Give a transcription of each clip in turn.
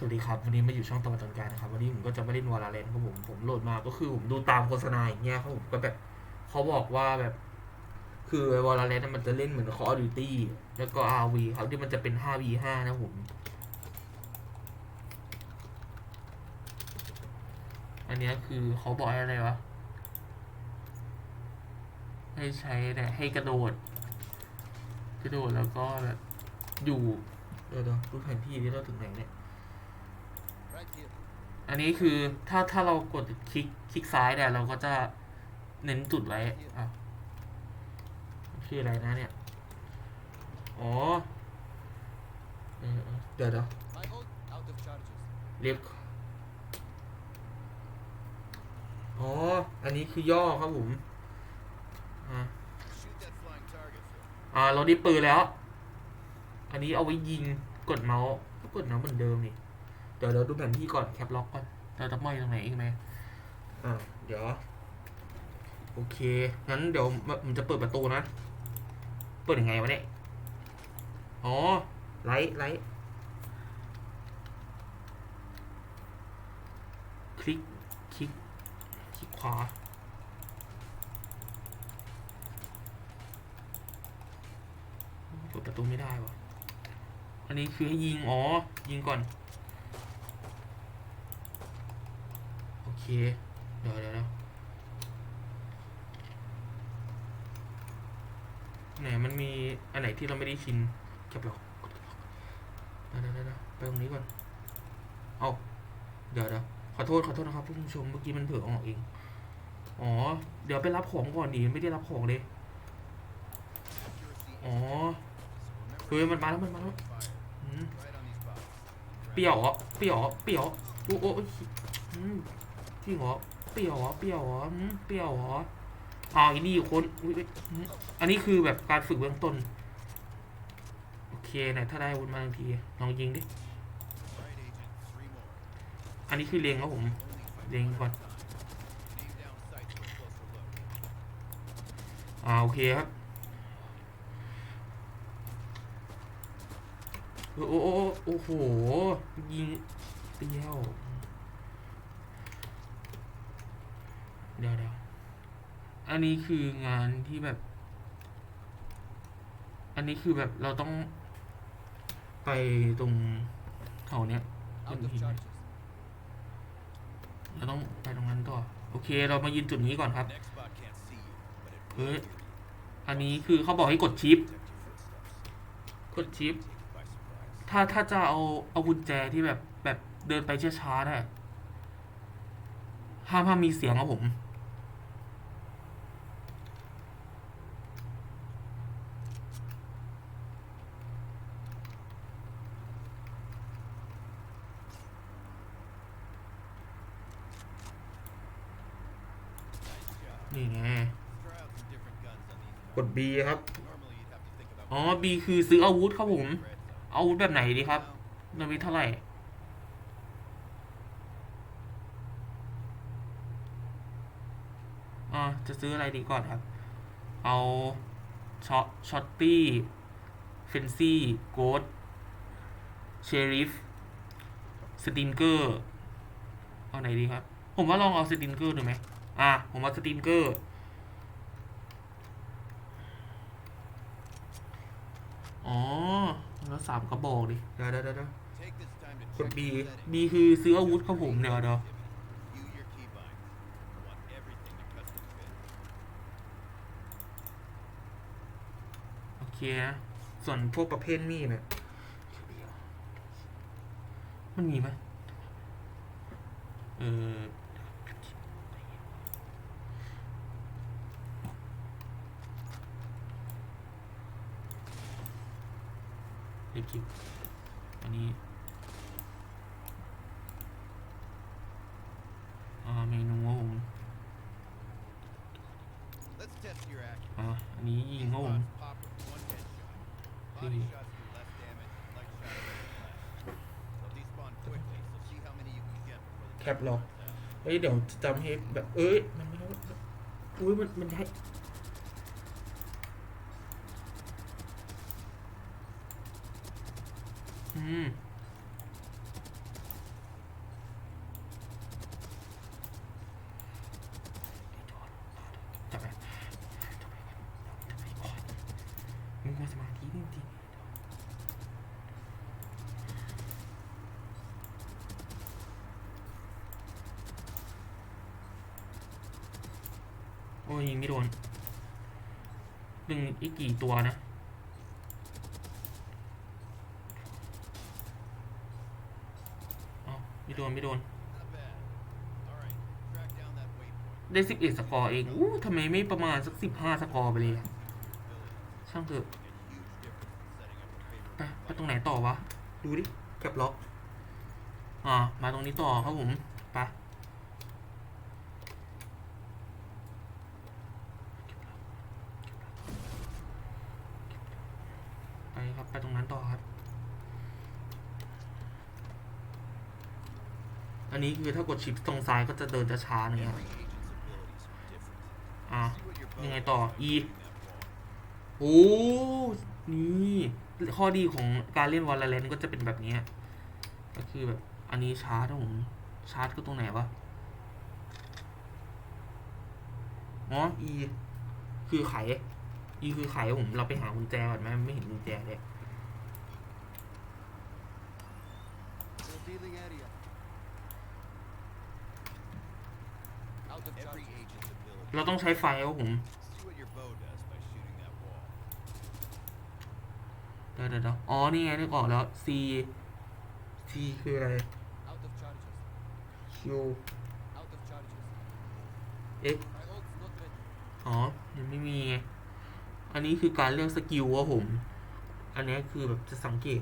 สวัสดีครับ วันนี้มาอยู่ช่องตะวันตกกลางนะครับวันนี้ผมก็จะไม่เล่นวอลเลนครับผมผมโหลดมาก็คือผมดูตามโฆษณาอย่างเงี้ยครับผมก็แบบเขาบอกว่าแบบ คือวอลเลนมันจะเล่นเหมือน Call of Duty แล้วก็ RV ครับที่มันจะเป็น 5v5 นะผม อันนี้คือเขาบอกให้อะไรวะให้ใช้เนี่ยให้กระโดด กระโดดแล้วก็แบบอยู่เดี๋ยวเดี๋ยวดูแผนที่ที่เราถึงไหนเนี่ย อันนี้คือถ้าถ้าเรากดคลิกคลิกซ้ายเนี่ยเราก็จะเน้นจุดไว้อะชื่ออะไรนะเนี่ย อ๋อเออเออเดี๋ยวเดี๋ยว My ult out of charges. เรียบอ๋อ อันนี้คือย่อครับผมอ่า Shoot that flying target. sir. อ่า เราได้ปืนแล้ว อันนี้เอาไว้ยิง กดเมาส์ ก็กดเมาส์เหมือนเดิมนี่ เดี๋ยวเราดูแผนที่ก่อนแคปล็อกก่อน เราจะไม่ตรงไหนอีกไหมอ่าเดี๋ยว โอเค งั้นเดี๋ยวมันจะเปิดประตูนะ เปิดยังไงวะเนี่ย อ๋อ ไลท์ไลท์คลิก คลิก คลิกขวาเปิดประตูไม่ได้วะอันนี้คือให้ยิง อ๋อ ยิงก่อน โอ เคเดี๋ยวเดี๋ยวเดี๋ยวไหนมันมีอันไหนที่เราไม่ได้ชินแคปหรอกเดี๋ยวเดี๋ยวเดี๋ยวไปตรงนี้ก่อน เอาเดี๋ยวเดี๋ยวขอโทษขอโทษนะครับผู้ชมเมื่อกี้มันเผลอออกเอง อ๋อ เดี๋ยวไปรับของก่อนดีไม่ได้รับของเลย อ๋อเฮ้ยมันมาแล้วมันมาแล้วเปียวเหรอเปรี้ยวเหรอเปรี้ยวโอ้โอ้โอ้หืม ริงเหรอเปรี้ยวเหรอเปรี้ยวเหรอเปรี้ยวเหรออ่าอีนี่คนอุ๊ยอุ๊ยอืมอันนี้คือแบบการฝึกเบื้องต้น โอเคไหนถ้าได้วุธมาทันทีลองยิงดิ อันนี้คือเล็งครับผมเลงก่อนอ่าโอเคครับโอ้โอ้โอ้โอ้โหยิงเปรี้ยวเดี๋ยวเดี๋ยว อันนี้คืองานที่แบบ อันนี้คือแบบเราต้องไปตรงเขาเนี้ย Out of Mhm. charges. เราต้องไปตรงนั้นต่อโอเค เรามายืนจุดนี้ก่อนครับ Next spot can't see you, but it เฮ้ will ย hear you. อันนี้คือเขาบอกให้กดชิป Detect your footsteps. กดชิป Take it by surprise. ถ้าถ้าจะเอาเอากุญแจที่แบบแบบเดินไปช้าๆได้ห้ามห้ามมีเสียงครับผม B ครับ อ๋อ B คือซื้ออาวุธครับผม อาวุธแบบไหนดีครับ Now, เงินมีเท่าไหร่ อ่าจะซื้ออะไรดีก่อนครับ เอาช็อตช็อตตี้เฟนซี่โกดเชริฟสตินเกอร์ เอาไหนดีครับ ผมว่าลองเอาสตินเกอร์ดูไหมอะผมเอาสตินเกอร์ อ๋อ แล้วสามกระบอกดิ เดี๋ยวเดี๋ยวเดี๋ยว take this time to กด check B your settings. B คือซื้ออาวุธครับผมเดี๋ยวเดี๋ยว View your keybinds. You want everything to custom fit. โอเคนะส่วนพวกประเภทมีดเนี่ย มันมีไหมเออเด็ก คิวอันนี้อ่าเมนูครับผม Let's test your accuracy. อ่าอันนี้ยิง These ครับผม bots pop with one headshot. Body Hmm. shots do less damage, light shots do less. They'll despawn quickly, so see how many you can get before the แคปหรอเฮ้ยเดี๋ยวจำให้แบบเอ้ยมันไม่ได้อุ้ยมันมันได้ มมึงมาสมาธิจริงๆโอ้ยยิงไม่โดนหนึ่งอีกกี่ตัวนะ โดนไม่โดน Not bad. All right, track down that waypoint. ได้สิบเอ็ดสกอร์เองอู้ทำไมไม่ประมาณสักสิบห้าสกอร์ไปเลยอะ Abilities ช่างเถอะ make a huge difference in setting up a ไป favorable ไปตรงไหนต่อวะ ดูดิแคปล็อก อ่า มาตรงนี้ต่อครับผม ไปไปครับ ไปตรงนั้นต่อครับ อั นนี้คือถ้ากดชิปตรงซ้ายก็จะเดินจะช้าหน่อยอ่า See what your bow ยังไงต่อ E โอ้นี่ข้อดีของการเล่นวอลเลนก็จะเป็นแบบนี้ ก็คือแบบอันนี้ชาร์จผมชาร์จก็ตรงไหนวะอ๋อ E คือไข E คือไขผมเราไปหากุญแจก่อนไหมไม่เห็นกุญแจเลย เราต้องใช้ไฟครับผม See what your bow does by shooting that wall. เดี๋ยวเดี๋ยวเดี๋ยวอ๋อ นี่ไงนึกออกแล้ว C C คืออะไร Out of charges. Q Out of charges. X My ult's not ready. อ๋อ ยังไม่มีไง อันนี้คือการเลือกสกิลว่าผม อันนี้คือแบบจะสังเกต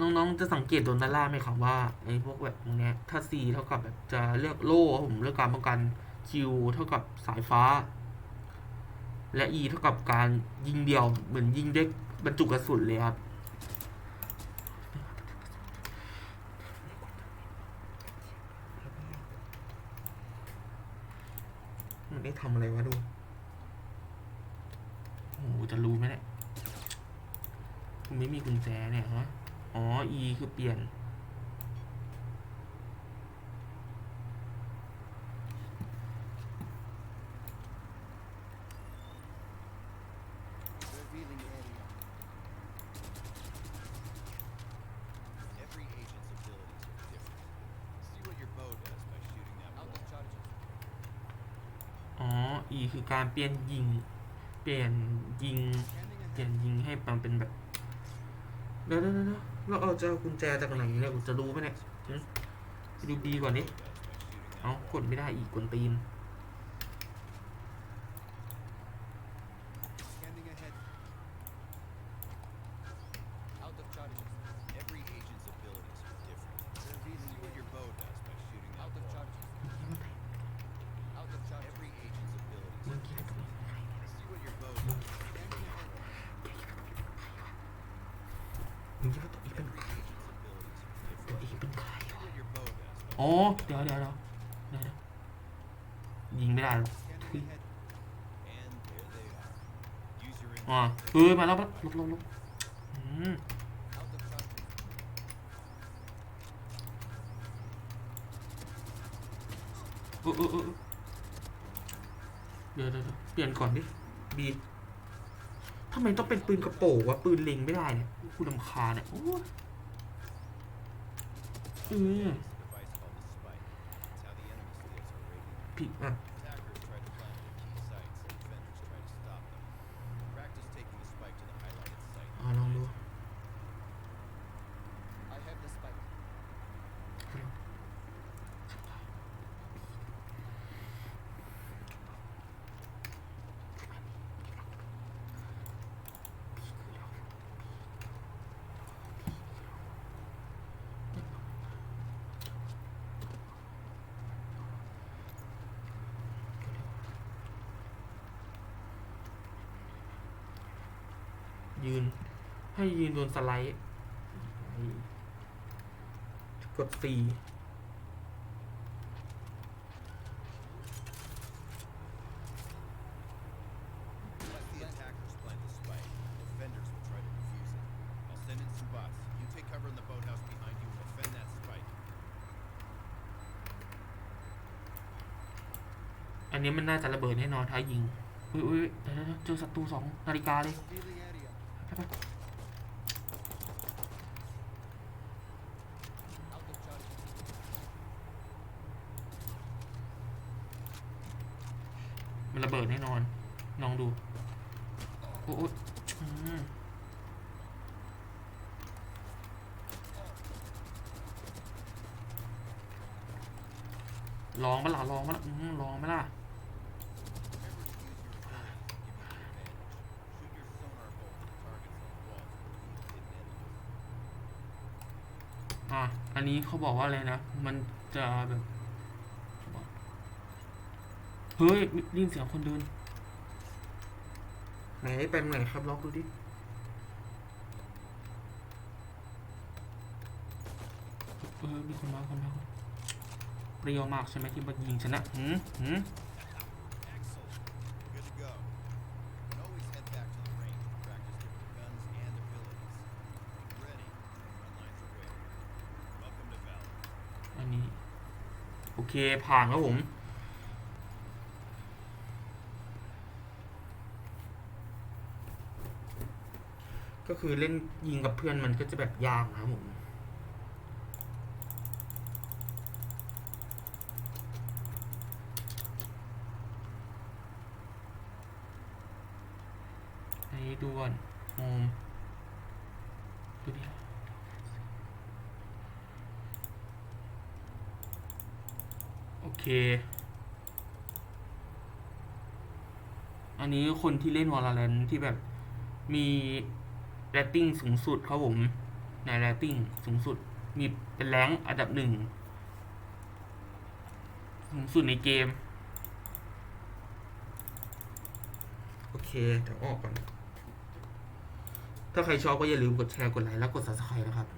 น้องๆจะสังเกตโดนด้านล่างไหมครับว่าไอ้พวกแบบตรงเนี้ยถ้า C เท่ากับแบบจะเลือกโล่ผมเลือกการป้องกัน Q เท่ากับสายฟ้า และ E เท่ากับการยิงเดียวเหมือนยิงเด็กบรรจุกระสุนเลยครับมันได้ทำอะไรวะดูโอ้จะรู้ไหมเนี่ยคุณไม่มีกุญแจเนี่ยฮะ อ๋อ e คือเปลี่ยน อ๋อ e คือการเปลี่ยนยิง เปลี่ยนยิง เปลี่ยนยิงให้มันเป็นแบบเดี๋ยวเดี๋ยวเดี๋ยว เราเอาจะเอากุญแจจากไหนเนี่ยกูจะรู้ไหมเนี่ยไปดูดีกว่านี้เอ้ากดไม่ได้อีกกวนตีน Scanning ahead. Out อ๋อเดี๋ยวเดี๋ยวเดี๋ยวเดี๋ยวเดี๋ยวยิงไม่ได้หรอก Scanning ahead. And there they are. Use your อ๋อ inventory. เฮ้ยมาแล้วลบลบลบอืม Out of charges. เออเออเออเดี๋ยวเดี๋ยวเดี๋ยวเปลี่ยนก่อนดิบีทำไมต้องเป็นปืนกระโปรงวะปืนเล็งไม่ได้เนี่ยกูลำคาญเนี่ยโอ้ยอืม radio. ผิ ยืน ให้ยืนโดนสไลด์กดสีอันนี้มันน่าจะระเบิดแน่นอนถ้ายิง อุ้ยอุ้ยเจอศัตรูสองนาฬิกาเลย มันระเบิดแน่นอนลองดู โอ้ยลองมาล่ะลองมาล่ะลองมาล่ะ อะอันนี้เขาบอกว่าอะไรนะ มันจะแบบเฮ้ยได้ยินเสียงคนเดิน ไหนไปไหนครับล็อกดูดิเออมีคนมาคนมาเปรี้ยวมากใช่ไหมที่มายิงฉันนะหืมหืม เคผ่านครับผมก็คือเล่นยิงกับเพื่อนมันก็จะแบบยากนะครับผมอันนี้ดูก่อนโฮมดูดิ โอ เค อันนี้คนที่เล่นวอลเลนที่แบบมีแรตติ้งสูงสุดครับผม ในแรตติ้งสูงสุด มีเป็นแรงค์อันดับหนึ่งสูงสุดในเกม โอเคเดี๋ยวออกก่อน ถ้าใครชอบก็อย่าลืมกดแชร์ กดไลค์ และกด subscribe นะครับ